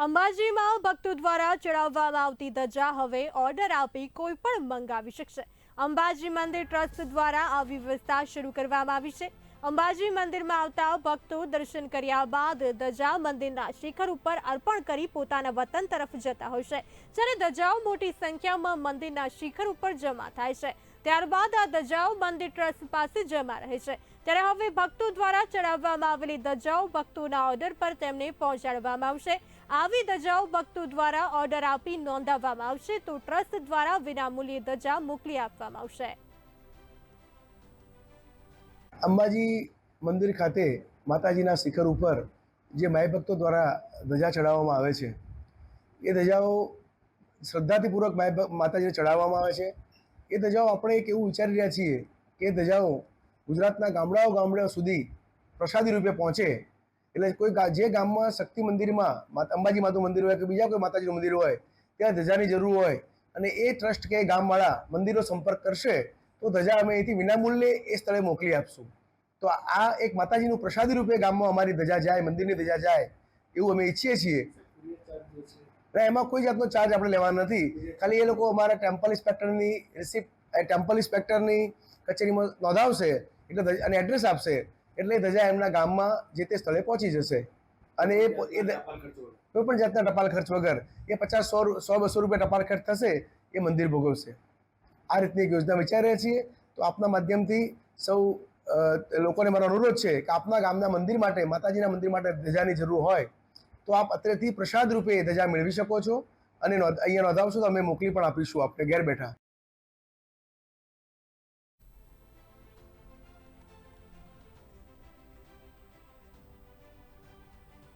અંબાજીમાં ભક્તો દ્વારા ચડાવવામાં આવતી ધજા હવે ઓર્ડર આપી કોઈ પણ મંગાવી શકશે. અંબાજી મંદિર ટ્રસ્ટ દ્વારા આવી વ્યવસ્થા શરૂ કરવામાં આવી છે. અંબાજી મંદિરમાં આવતા ભક્તો દર્શન કર્યા બાદ ધજા મંદિરના શિખર ઉપર અર્પણ કરી પોતાના વતન તરફ જતા હોય છે. જ્યારે ધજાઓ મોટી સંખ્યામાં મંદિરના શિખર ઉપર જમા થાય છે. ત્યારબાદ આ ધજાઓ મંદિર ટ્રસ્ટ પાસે જમા રહે છે. ત્યારે હવે ભક્તો દ્વારા ચડાવવામાં આવેલી ધજાઓ ભક્તોના ઓર્ડર પર તેમને પહોંચાડવામાં આવશે. આવી ધજાઓ ભક્તો દ્વારા ઓર્ડર આપી નોંધાવવામાં આવશે તો ટ્રસ્ટ દ્વારા વિનામૂલ્યે ધજા મોકલી આપવામાં આવશે. અંબાજી મંદિર ખાતે માતાજીના શિખર ઉપર જે માય ભક્તો દ્વારા ધજા ચડાવવામાં આવે છે, એ ધજાઓ શ્રદ્ધાથી માય ભ- માતાજીને ચડાવવામાં આવે છે. એ ધજાઓ આપણે એક એવું વિચારી રહ્યા છીએ કે એ ધજાઓ ગુજરાતના ગામડાઓ ગામડાઓ સુધી પ્રસાદી રૂપે પહોંચે. એટલે કોઈ જે ગામમાં શક્તિ મંદિરમાં અંબાજી માતું મંદિર હોય કે બીજા કોઈ માતાજીનું મંદિર હોય, ત્યાં ધજાની જરૂર હોય અને એ ટ્રસ્ટ કે ગામવાળા મંદિરનો સંપર્ક કરશે, તો ધજા અમે અહીંથી વિનામૂલ્યે એ સ્થળે મોકલી આપશું. તો આ એક માતાજીનું પ્રસાદી રૂપે ગામમાં અમારી ધજા જાય, મંદિરની ધજા જાય એવું અમે ઈચ્છીએ છીએ. અને એમાં કોઈ જાતનો ચાર્જ આપણે લેવાનો નથી. ખાલી એ લોકો અમારા ટેમ્પલ ઇન્સ્પેક્ટરની રિસિપ્ટ ટેમ્પલ ઇન્સ્પેક્ટરની કચેરીમાં નોંધાવશે એટલે અને એડ્રેસ આપશે. એટલે ધજા એમના ગામમાં જે તે સ્થળે પહોંચી જશે. અને એ કોઈ પણ જાતના ટપાલ ખર્ચ વગર એ પચાસ સો સો બસો રૂપિયા ટપાલ ખર્ચ થશે, એ મંદિર ભોગવશે. આ રીતની એક યોજના વિચારી રહ્યા છીએ. તો આપના માધ્યમથી સૌ લોકોને મારો અનુરોધ છે કે આપના ગામના મંદિર માટે, માતાજીના મંદિર માટે ધજાની જરૂર હોય તો આપ અત્રેથી પ્રસાદ રૂપે ધજા મેળવી શકો છો. અને અહીંયા નોંધાવશો તો અમે મોકલી પણ આપીશું આપને. ઘેર બેઠા.